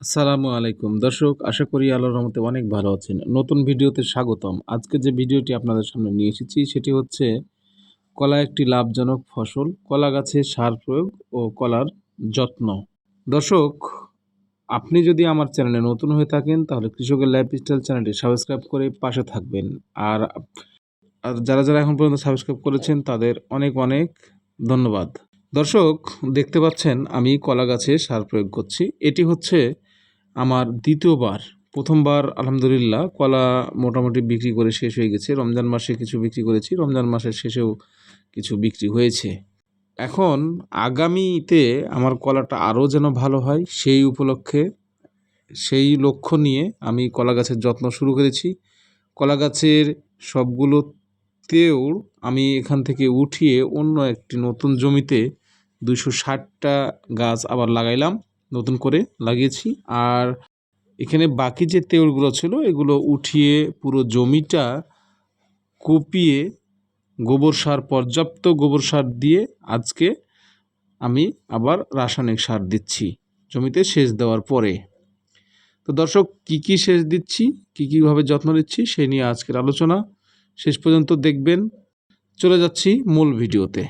আসসালামু আলাইকুম। দর্শক, আশা করি আল্লাহর রহমতে অনেক ভালো আছেন। নতুন ভিডিওতে স্বাগতম। আজকে যে ভিডিওটি আপনাদের সামনে নিয়ে এসেছি, সেটি হচ্ছে কলা একটি লাভজনক ফসল। কলা গাছে সার প্রয়োগ ও কলার যত্ন। দর্শক, আপনি যদি আমার চ্যানেলে নতুন হয়ে থাকেন, তাহলে কৃষকের লাইফস্টাইল চ্যানেলটি সাবস্ক্রাইব করে পাশে থাকবেন। আর আর যারা যারা এখন পর্যন্ত সাবস্ক্রাইব করেছেন, তাদের অনেক অনেক ধন্যবাদ। দর্শক, দেখতে পাচ্ছেন, আমি কলা গাছে সার প্রয়োগ করছি। এটি হচ্ছে আমার দ্বিতীয়বার, প্রথমবার আলহামদুলিল্লাহ কলা মোটামুটি বিক্রি করে শেষ হয়ে গেছে। রমজান মাসে কিছু বিক্রি করেছি, রমজান মাসের শেষেও কিছু বিক্রি হয়েছে। এখন আগামীতে আমার কলাটা আরও যেন ভালো হয়, সেই উপলক্ষে, সেই লক্ষ্য নিয়ে আমি কলা গাছের যত্ন শুরু করেছি। কলা গাছের সবগুলো তেউড় আমি এখান থেকে উঠিয়ে অন্য একটি নতুন জমিতে দুশো ষাটটা গাছ আবার লাগাইলাম। নতুন করে লাগিয়েছি। আর এখানে বাকি যে তেউড়গুলো ছিল, এগুলো উঠিয়ে পুরো জমিটা কুপিয়ে গোবর সার, পর্যাপ্ত গোবর সার দিয়ে আজকে আমি আবার রাসায়নিক সার দিচ্ছি জমিতে সেচ দেওয়ার পরে। তো দর্শক, কি কি সেচ দিচ্ছি, কী কীভাবে যত্ন নিচ্ছি, সেই নিয়ে আজকের আলোচনা। শেষ পর্যন্ত দেখবেন। চলে যাচ্ছি মূল ভিডিওতে।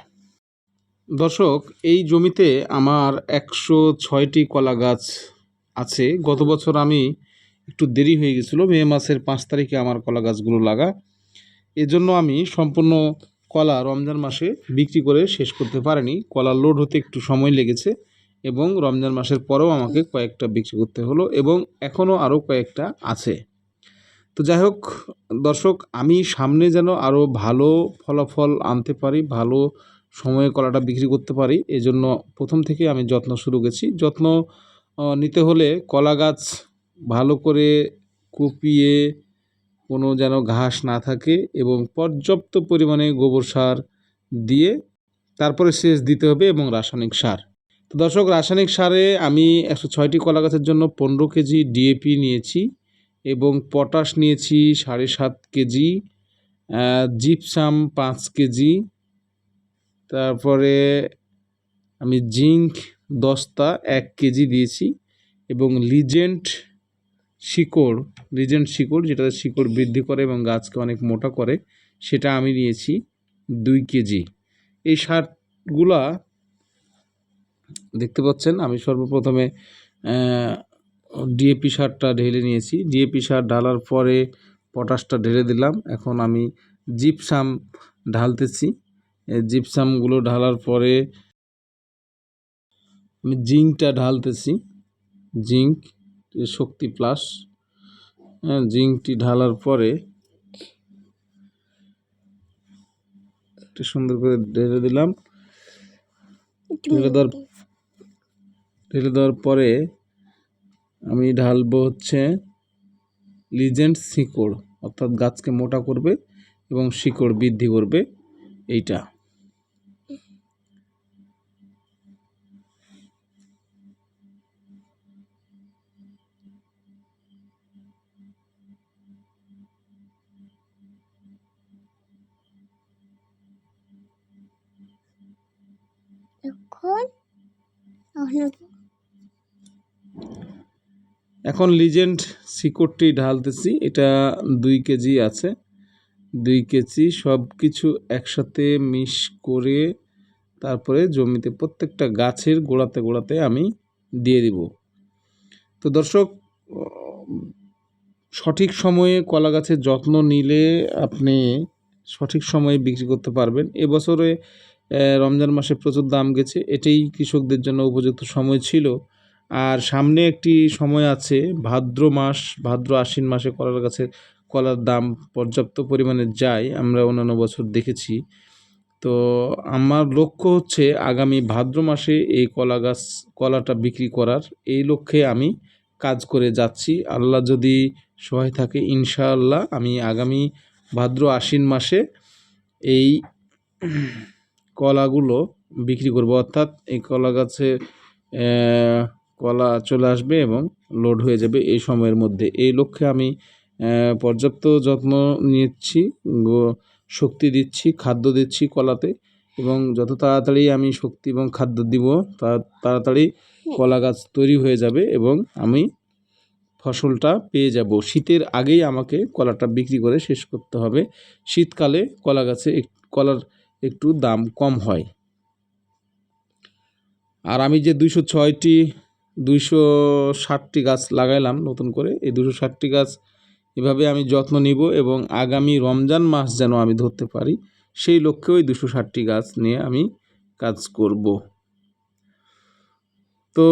দর্শক, এই জমিতে আমার একশো ছয়টি কলা গাছ আছে। গত বছর আমি একটু দেরি হয়ে গেছিল, মে মাসের পাঁচ তারিখে আমার কলা গাছগুলো লাগা। এজন্য আমি সম্পূর্ণ কলা রমজান মাসে বিক্রি করে শেষ করতে পারিনি। কলা লোড হতে একটু সময় লেগেছে এবং রমজান মাসের পরেও আমাকে কয়েকটা বিক্রি করতে হলো এবং এখনও আরও কয়েকটা আছে। তো যাই হোক, দর্শক, আমি সামনে যেন আরও ভালো ফলাফল আনতে পারি, ভালো সময়ে কলাটা বিক্রি করতে পারি। এই জন্য প্রথম থেকে আমি যত্ন শুরু করেছি। যত্ন নিতে হলে কলা গাছ ভালো করে কুপিয়ে কোনো যেন ঘাস না থাকে এবং পর্যাপ্ত পরিমাণে গোবর সার দিয়ে তারপরে সেচ দিতে হবে এবং রাসায়নিক সার। তো দর্শক, রাসায়নিক সারে আমি একশো ছয়টি কলা গাছের জন্য পনেরো কেজি ডিএপি নিয়েছি এবং পটাশ নিয়েছি সাড়ে সাত কেজি জিপসাম পাঁচ কেজি তারপরে আমি জিঙ্ক দস্তা এক কেজি দিয়েছি এবং লিজেন্ট শিকড় লিজেন্ট শিকড় যেটা শিকড় বৃদ্ধি করে এবং গাছকে অনেক মোটা করে, সেটা আমি নিয়েছি দুই কেজি। এই সারগুলা দেখতে পাচ্ছেন, আমি সর্বপ্রথমে ডিএপি সারটা ঢেলে নিয়েছি। ডিএপি সার ঢালার পরে পটাশটা ঢেলে দিলাম। এখন আমি জিপসাম ঢালতেছি। জিপসামগুলো ঢালার পরে আমি জিঙ্কটা ঢালতেছি। জিঙ্ক শক্তি প্লাস হ্যাঁ জিঙ্কটি ঢালার পরে একটু সুন্দর করে ঢেলে দিলাম। ঢেলে দেওয়ার ঢেলে দেওয়ার পরে আমি ঢালবো হচ্ছে লিজেন্ড শিকড় অর্থাৎ গাছকে মোটা করবে এবং শিকড় বৃদ্ধি করবে এইটা। এখন এখন লিজেন্ড শিকড়টি ঢালতেছি, এটা দুই কেজি আছে। দুই কেজি সব কিছু একসাথে মিশ করে তারপরে জমিতে প্রত্যেকটা গাছের গোড়াতে গোড়াতে আমি দিয়ে দিব। তো দর্শক, সঠিক সময়ে কলা গাছের যত্ন নিলে আপনি সঠিক সময়ে বিক্রি করতে পারবেন। এবছরে রমজান মাসে প্রচুর দাম গেছে। এটাই কৃষকদের জন্য উপযুক্ত সময় ছিল। আর সামনে একটি সময় আছে, ভাদ্র মাস, ভাদ্র আশ্বিন মাসে কলার গাছের কলার দাম পর্যাপ্ত পরিমাণে যায়, আমরা অন্যান্য বছর দেখেছি। তো আমার লক্ষ্য হচ্ছে আগামী ভাদ্র মাসে এই কলা গাছ, কলাটা বিক্রি করার। এই লক্ষ্যে আমি কাজ করে যাচ্ছি। আল্লাহ যদি সহায় থাকে, ইনশাআল্লাহ আমি আগামী ভাদ্র আশ্বিন মাসে এই কলাগুলো বিক্রি করব। অর্থাৎ এই কলা গাছে কলা চলে আসবে এবং লোড হয়ে যাবে এই সময়ের মধ্যে। এই লক্ষ্যে আমি পর্যাপ্ত যত্ন নিচ্ছি শক্তি দিচ্ছি খাদ্য দিচ্ছি কলাতে এবং যত তাড়াতাড়ি আমি শক্তি এবং খাদ্য দিব তা তাড়াতাড়ি কলা গাছ তৈরি হয়ে যাবে এবং আমি ফসলটা পেয়ে যাব। শীতের আগেই আমাকে কলাটা বিক্রি করে শেষ করতে হবে। শীতকালে কলা গাছে এক- কলার একটু দাম কম হয়। আর আমি যে দুইশো ছয়টি, দুইশো ষাটটি গাছ লাগাইলাম নতুন করে, এই দুশো ষাটটি গাছ এভাবে আমি যত্ন নিব এবং আগামী রমজান মাস যেন আমি ধরতে পারি, সেই লক্ষ্যে ওই দুশো ষাটটি গাছ নিয়ে আমি কাজ করব। তো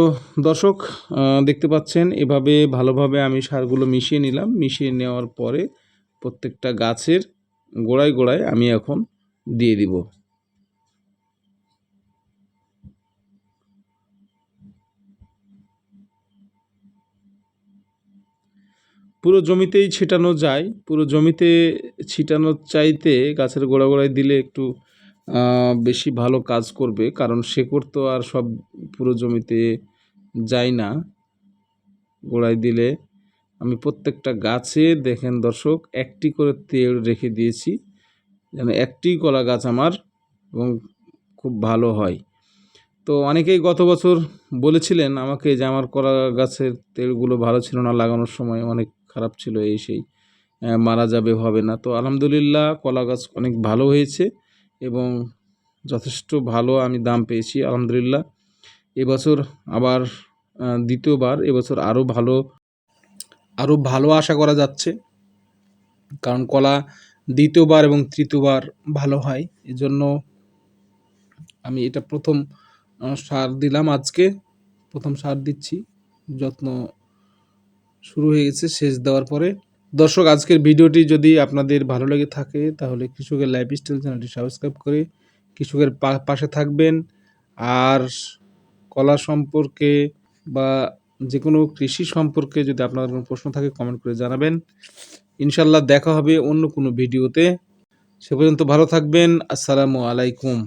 দর্শক দেখতে পাচ্ছেন, এভাবে ভালোভাবে আমি সারগুলো মিশিয়ে নিলাম। মিশিয়ে নেওয়ার পরে প্রত্যেকটা গাছের গোড়ায় গোড়ায় আমি এখন দিয়ে দিব। পুরো জমিতেই ছিটানো যায়। পুরো জমিতে ছিটানোর চাইতে গাছের গোড়া গোড়ায় দিলে একটু বেশি ভালো কাজ করবে। কারণ শেকড় তো আর সব পুরো জমিতে যায় না। গোড়ায় দিলে আমি প্রত্যেকটা গাছে, দেখেন দর্শক, একটি করে তেল রেখে দিয়েছি। যেন একটি কলা গাছ আমার এবং খুব ভালো হয়। তো অনেকেই গত বছর বলেছিলেন আমাকে যে আমার কলা গাছের তেলগুলো ভালো ছিল না, লাগানোর সময় অনেক খারাপ ছিল, এই সেই মারা যাবে, হবে না। তো আলহামদুলিল্লাহ কলা গাছ অনেক ভালো হয়েছে এবং যথেষ্ট ভালো আমি দাম পেয়েছি, আলহামদুলিল্লাহ। এবছর আবার দ্বিতীয়বার, এবছর আরও ভালো আরও ভালো আশা করা যাচ্ছে। কারণ কলা দ্বিতীয়বার এবং তৃতীয়বার ভালো হয়। এজন্য আমি এটা প্রথম সার দিলাম আজকে। প্রথম সার দিচ্ছি। যত্ন শুরু হয়ে গেছে সেচ দেওয়ার পরে। দর্শক, আজকের ভিডিওটি যদি আপনাদের ভালো লেগে থাকে, তাহলে কৃষকের লাইফস্টাইল চ্যানেলটি সাবস্ক্রাইব করে কৃষকের পাশে থাকবেন। আর কলা সম্পর্কে বা যে কোনো কৃষি সম্পর্কে যদি আপনার কোনো প্রশ্ন থাকে কমেন্ট করে জানাবেন। ইনশাল্লাহ দেখা হবে অন্য কোনো ভিডিওতে। সে পর্যন্ত ভালো থাকবেন। আসসালামু আলাইকুম।